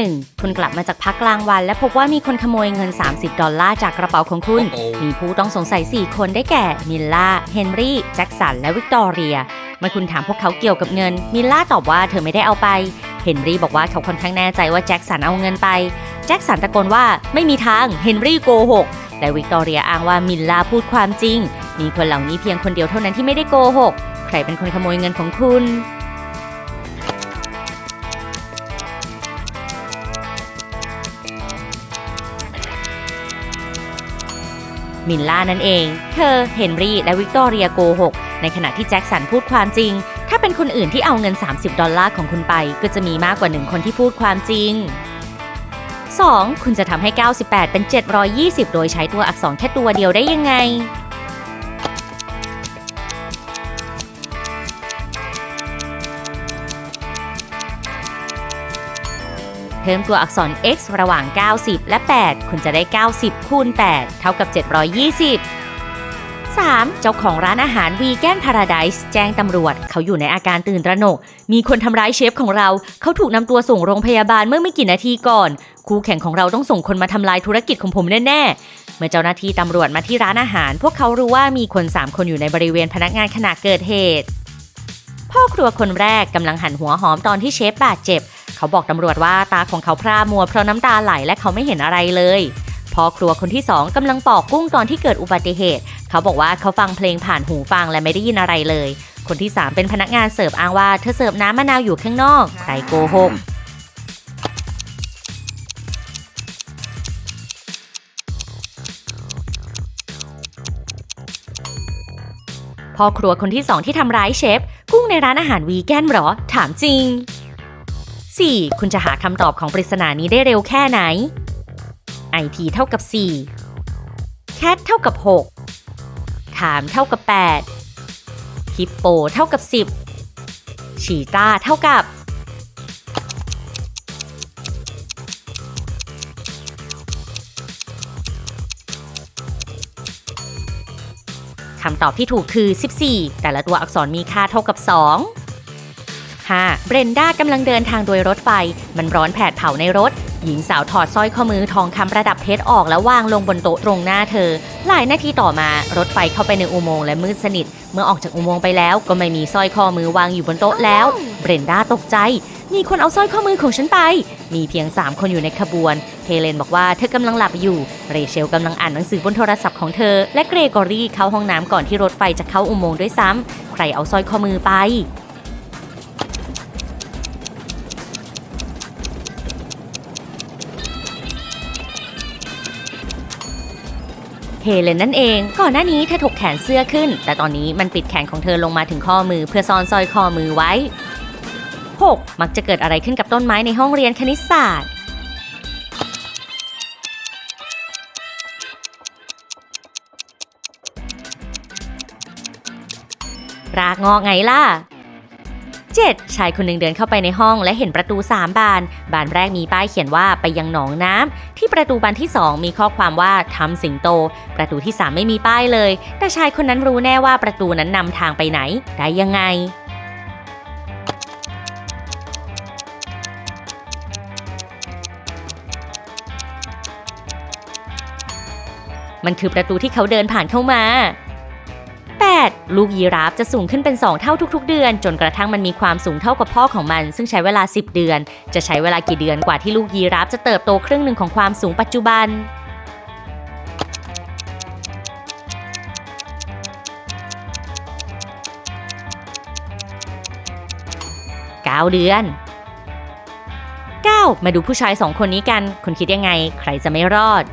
1. คุณกลับมาจากพักกลางวัน และพบว่ามีคนขโมยเงิน 30 ดอลลาร์จากกระเป๋าของคุณ มีผู้ต้องสงสัย 4 คนได้แก่ มิลล่า เฮนรี่ แจ็คสัน และวิกตอเรีย เมื่อคุณถามพวกเขาเกี่ยวกับเงิน มิลล่าตอบว่าเธอไม่ได้เอาไป เฮนรี่บอกว่าเขาค่อนข้างแน่ใจว่าแจ็คสันเอาเงินไป แจ็คสันตะโกนว่าไม่มีทาง เฮนรี่โกหก และวิกตอเรียอ้างว่ามิลล่าพูดความจริง มีคนเหล่านี้เพียงคนเดียวเท่านั้นที่ไม่ได้โกหก ใครเป็นคนขโมยเงินของคุณ มิลล่านั่นเอง เธอ เฮนรี่ และวิกตอเรียโกหก ในขณะที่แจ็คสันพูดความจริง ถ้าเป็นคนอื่นที่เอาเงิน 30 ดอลลาร์ของคุณไป ก็จะมีมากกว่าหนึ่งคนที่พูดความจริง 2. คุณจะทำให้ 98 เป็น 720 โดยใช้ตัวอักษรแค่ตัวเดียวได้ยังไง เพิ่มตัวอักษร x ระหว่าง 90 และ 8 คุณจะได้ 90 คูณ 8 เท่ากับ 720 3. เจ้าของร้านอาหารวีแกนพาราไดส์แจ้งตำรวจ เขาอยู่ในอาการตื่นตระหนก มีคนทำร้ายเชฟของเรา เขาถูกนำตัวส่งโรงพยาบาลเมื่อไม่กี่นาทีก่อน คู่แข่งของเราต้องส่งคนมาทำลายธุรกิจของผมแน่ๆ เมื่อเจ้าหน้าที่ตำรวจมาที่ร้านอาหาร พวกเขารู้ว่ามีคน 3 คนอยู่ในบริเวณพนักงานขณะเกิดเหตุ พ่อครัวคนแรกกำลังหั่นหัวหอมตอนที่เชฟบาดเจ็บ เขาบอกตำรวจว่าตาของเขาพร่ามัวเพราะน้ำตาไหลและเขาไม่เห็นอะไรเลยพ่อครัวคนที่สองกำลังปอกกุ้งตอนที่เกิดอุบัติเหตุ เขาบอกว่าเขาฟังเพลงผ่านหูฟังและไม่ได้ยินอะไรเลย คนที่3เป็นพนักงานเสิร์ฟอ้างว่าเธอเสิร์ฟน้ำมะนาวอยู่ข้างนอกใครโกหกพ่อครัวคนที่สองที่ทำร้ายเชฟ กุ้งในร้านอาหารวีแกนหรอ ถามจริง 4. คุณจะหาคำตอบของปริศนานี้ได้เร็วแค่ไหน IP เท่ากับ 4 Cat เท่ากับ6 Time เท่ากับ8 Hippo เท่ากับ 10 ชีตาเท่ากับ คำตอบที่ถูกคือ 14 แต่ละตัวอักษรมีค่าเท่ากับ 2 5. เบรนด้ากำลังเดินทางโดยรถไฟ มันร้อนแผดเผาในรถ หญิงสาวถอดสร้อยข้อมือทองคำประดับเพชรออกแล้ววางลงบนโต๊ะตรงหน้าเธอ หลายนาทีต่อมารถไฟเข้าไปในอุโมงค์และมืดสนิท เมื่อออกจากอุโมงค์ไปแล้วก็ไม่มีสร้อยข้อมือวางอยู่บนโต๊ะแล้ว เบรนด้าตกใจ มีคนเอาสร้อยข้อมือของฉันไป มีเพียง 3 คนอยู่ในขบวน เฮเลนบอกว่าเธอกำลังหลับอยู่ เรเชลกำลังอ่านหนังสือบนโทรศัพท์ของเธอ และเกรกอรี่เข้าห้องน้ำก่อนที่รถไฟจะเข้าอุโมงค์ด้วยซ้ำใครเอาสร้อยข้อมือไป เฮเลนนั่นเอง ก่อนหน้านี้เธอถกแขนเสื้อขึ้น แต่ตอนนี้มันปิดแขนของเธอลงมาถึงข้อมือเพื่อซ่อนสร้อยข้อมือไว้ 6. มักจะเกิดอะไรขึ้นกับต้นไม้ในห้องเรียนคณิตศาสตร์ รากงอกไงล่ะ 7. ชายคนหนึ่งเดินเข้าไปในห้องและเห็นประตู 3 บาน บานแรกมีป้ายเขียนว่าไปยังหนองน้ำ ประตูบานที่ 2 มีข้อความว่าทำสิงโต ประตูที่ 3 ไม่มีป้ายเลย แต่ชายคนนั้นรู้แน่ว่าประตูนั้นนำทางไปไหน ได้ยังไง มันคือประตูที่เขาเดินผ่านเข้ามา 8. ลูกยีราฟจะสูงขึ้นเป็น 2 เท่าทุก ๆ เดือน จนกระทั่งมันมีความสูงเท่ากับพ่อของมัน ซึ่งใช้เวลา 10 เดือน จะใช้เวลากี่เดือนกว่าที่ลูกยีราฟจะเติบโตครึ่งหนึ่งของความสูงปัจจุบัน9เดือน 9. มาดูผู้ชายสองคนนี้กัน คุณคิดยังไง ใครจะไม่รอด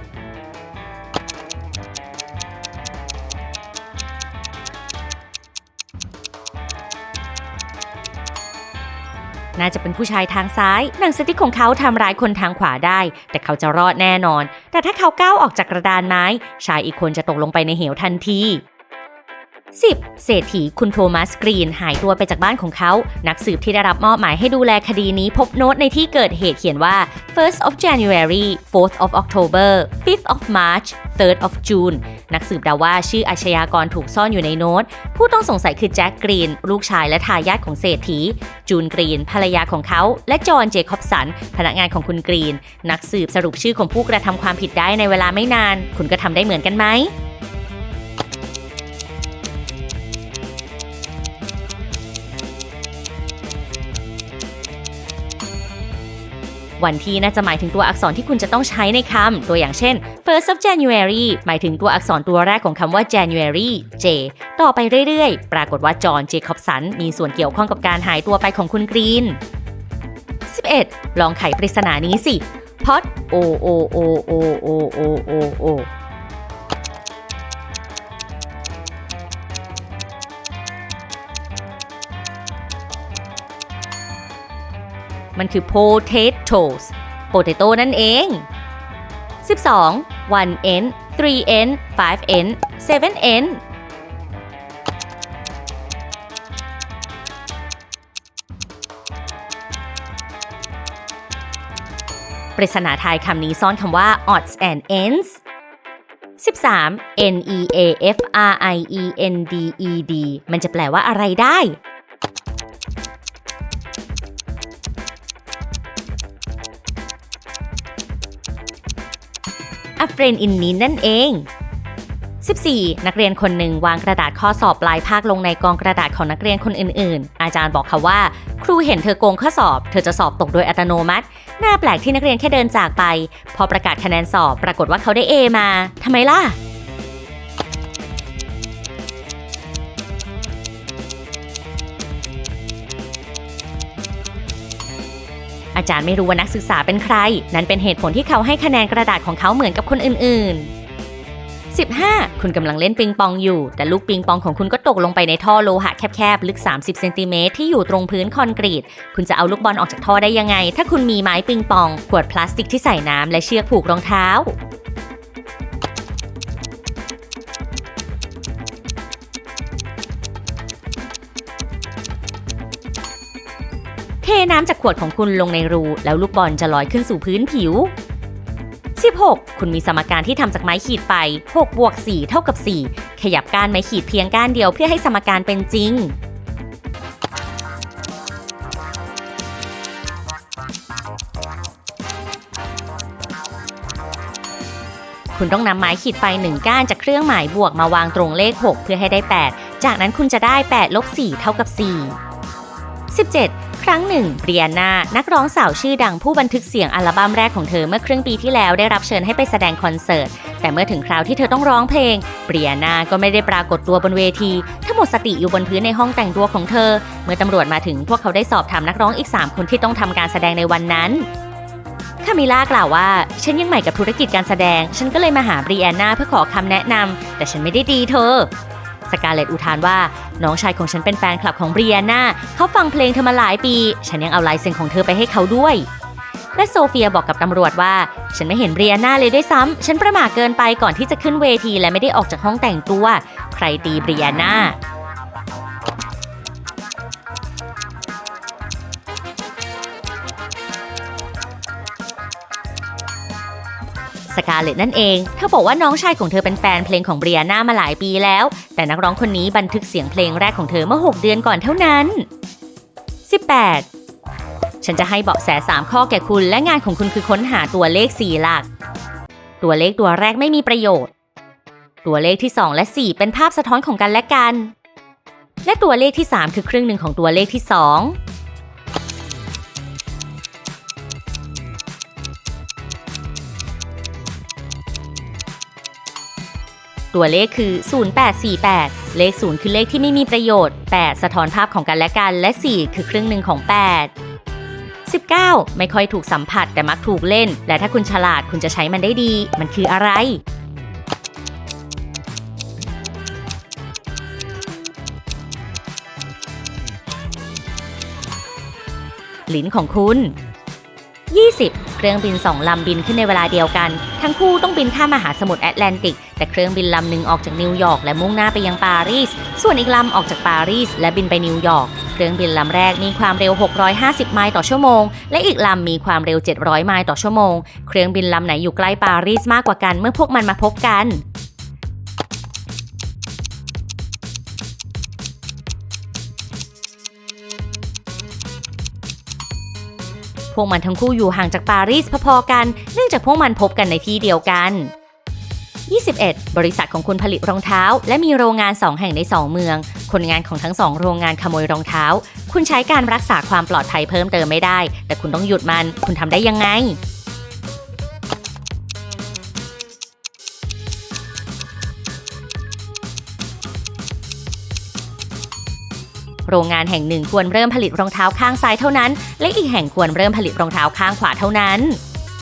น่าจะเป็นผู้ชายทางซ้าย หนังสติ๊กของเขาทำร้ายคนทางขวาได้ แต่เขาจะรอดแน่นอน แต่ถ้าเขาก้าวออกจากกระดานไม้ ชายอีกคนจะตกลงไปในเหวทันที 10. เศรษฐีคุณโทมัสกรีนหายตัวไปจากบ้านของเขา นักสืบที่ได้รับมอบหมายให้ดูแลคดีนี้พบโน้ตในที่เกิดเหตุเขียนว่า 1st of January 4th of October 5th of March 3rd of June นักสืบเดาว่าชื่ออาชญากรถูกซ่อนอยู่ในโน้ต ผู้ต้องสงสัยคือแจ็คกรีน ลูกชายและทายาทของเศรษฐี จูนกรีน ภรรยาของเขา และจอห์นเจคอบสัน พนักงานของคุณกรีน นักสืบสรุปชื่อของผู้กระทำความผิดได้ในเวลาไม่นาน คุณก็ทำได้เหมือนกันไหม วันที่น่าจะหมายถึงตัวอักษรที่คุณจะต้องใช้ในคำ ตัวอย่างเช่น first of January หมายถึงตัวอักษรตัวแรกของคำว่า January J ต่อไปเรื่อยๆ ปรากฏว่าจอห์นเจคอบสันมีส่วนเกี่ยวข้องกับการหายตัวไปของคุณกรีน 11. ลองไขปริศนานี้สิ P O O O O O O O มันคือ potatoes potato นั่นเอง 12 1n 3n 5n 7n ปริศนาทายคำนี้ซ่อนคำว่า odds and ends 13 n e a f r i e n d e d มันจะแปลว่าอะไรได้ a friend in need นั่นเอง 14. นักเรียนคนหนึ่งวางกระดาษข้อสอบปลายภาคลงในกองกระดาษของนักเรียนคนอื่นๆ อาจารย์บอกเขาว่า ครูเห็นเธอโกงข้อสอบ เธอจะสอบตกโดยอัตโนมัติ น่าแปลกที่นักเรียนแค่เดินจากไป พอประกาศคะแนนสอบปรากฏว่าเขาได้ A มาทำไมล่ะ อาจารย์ไม่รู้ว่านักศึกษาเป็นใคร นั่นเป็นเหตุผลที่เขาให้คะแนนกระดาษของเขาเหมือนกับคนอื่น ๆ 15 คุณกำลังเล่นปิงปองอยู่ แต่ลูกปิงปองของคุณก็ตกลงไปในท่อโลหะแคบๆ ลึก 30 เซนติเมตรที่อยู่ตรงพื้นคอนกรีต คุณจะเอาลูกบอลออกจากท่อได้ยังไง ถ้าคุณมีไม้ปิงปอง ขวดพลาสติกที่ใส่น้ำและเชือกผูกรองเท้า ทน้ำจากขวดของคุณลงในรู แล้วลูกบอลจะลอยขึ้นสู่พื้นผิว 16 คุณมีสมการที่ทำจากไม้ขีดไฟ6บวก 4 เท่ากับ 4 ขยับก้านไม้ขีดเพียงก้านเดียวเพื่อให้สมการเป็นจริง คุณต้องนำไม้ขีดไฟหนึ่งก้านจากเครื่องหมายบวกมาวางตรงเลข 6 เพื่อให้ได้ 8 จากนั้นคุณจะได้8ลบ4เท่ากับ 4 17 รั้งหนึ่งเบรียนานักร้องสาวชื่อดังผู้บันทึกเสียงอัลบั้มแรกของเธอเมื่อครึ่งปีที่แล้วได้รับเชิญให้ไปแสดงคอนเสิร์ต แต่เมื่อถึงคราวที่เธอต้องร้องเพลงเบรียนาก็ไม่ได้ปรากฏตัวบนเวที ทั้งหมดสติอยู่บนพื้นในห้องแต่งตัวของเธอ เมื่อตำรวจมาถึงพวกเขาได้สอบถามนักร้องอีก 3 คนที่ต้องทำการแสดงในวันนั้นคามิล่ากล่าวว่า ฉันยังใหม่กับธุรกิจการแสดง ฉันก็เลยมาหาบรีแอนนาเพื่อขอคำแนะนำแต่ฉันไม่ได้ดีเธอ สกาเลตอุทานว่า น้องชายของฉันเป็นแฟนคลับของเบรียนาเขาฟังเพลงเธอมาหลายปี ฉันยังเอาลายเซ็นของเธอไปให้เขาด้วย และโซเฟียบอกกับตำรวจว่า ฉันไม่เห็นเบรียนาเลยด้วยซ้ำ ฉันประมาทเกินไปก่อนที่จะขึ้นเวทีและไม่ได้ออกจากห้องแต่งตัว ใครตีเบรียนา สกาเลตนั่นเองเธอบอกว่าน้องชายของเธอเป็นแฟนเพลงของเบรียนามาหลายปีแล้ว แต่นักร้องคนนี้บันทึกเสียงเพลงแรกของเธอเมื่อ 6 เดือนก่อนเท่านั้น 18 ฉันจะให้เบาะแส 3 ข้อแก่คุณและงานของคุณคือค้นหาตัวเลข 4 หลัก ตัวเลขตัวแรกไม่มีประโยชน์ ตัวเลขที่ 2 และ 4 เป็นภาพสะท้อนของกันและกัน และตัวเลขที่ 3 คือครึ่งหนึ่งของตัวเลขที่ 2 ตัวเลขคือ 0848 เลข 0 คือเลขที่ไม่มีประโยชน์ 8 สะท้อนภาพของกันและกัน และ 4 คือครึ่งหนึ่งของ 8 19 ไม่ค่อยถูกสัมผัสแต่มักถูกเล่น และถ้าคุณฉลาดคุณจะใช้มันได้ดี มันคืออะไร ลิ้นของคุณ 20 เครื่องบินสองลำบินขึ้นในเวลาเดียวกัน ทั้งคู่ต้องบินข้ามมหาสมุทรแอตแลนติก แต่เครื่องบินลำหนึ่งออกจากนิวยอร์กและมุ่งหน้าไปยังปารีส ส่วนอีกลำออกจากปารีสและบินไปนิวยอร์ก เครื่องบินลำแรกมีความเร็ว 650 ไมล์ต่อชั่วโมง และอีกลำมีความเร็ว 700 ไมล์ต่อชั่วโมง เครื่องบินลำไหนอยู่ใกล้ปารีสมากกว่ากันเมื่อพวกมันมาพบกัน วกมันทั้งคู่อยู่ห่างจากปารีสพอๆกัน เนื่องจากพวกมันพบกันในที่เดียวกัน 21. บริษัทของคุณผลิตรองเท้า และมีโรงงาน 2 แห่งใน 2 เมือง คนงานของทั้ง 2 โรงงานขโมยรองเท้า คุณใช้การรักษาความปลอดภัยเพิ่มเติมไม่ได้ แต่คุณต้องหยุดมัน คุณทำได้ยังไง โรงงานแห่งหนึ่งควรเริ่มผลิตรองเท้าข้างซ้ายเท่านั้น และอีกแห่งควรเริ่มผลิตรองเท้าข้างขวาเท่านั้น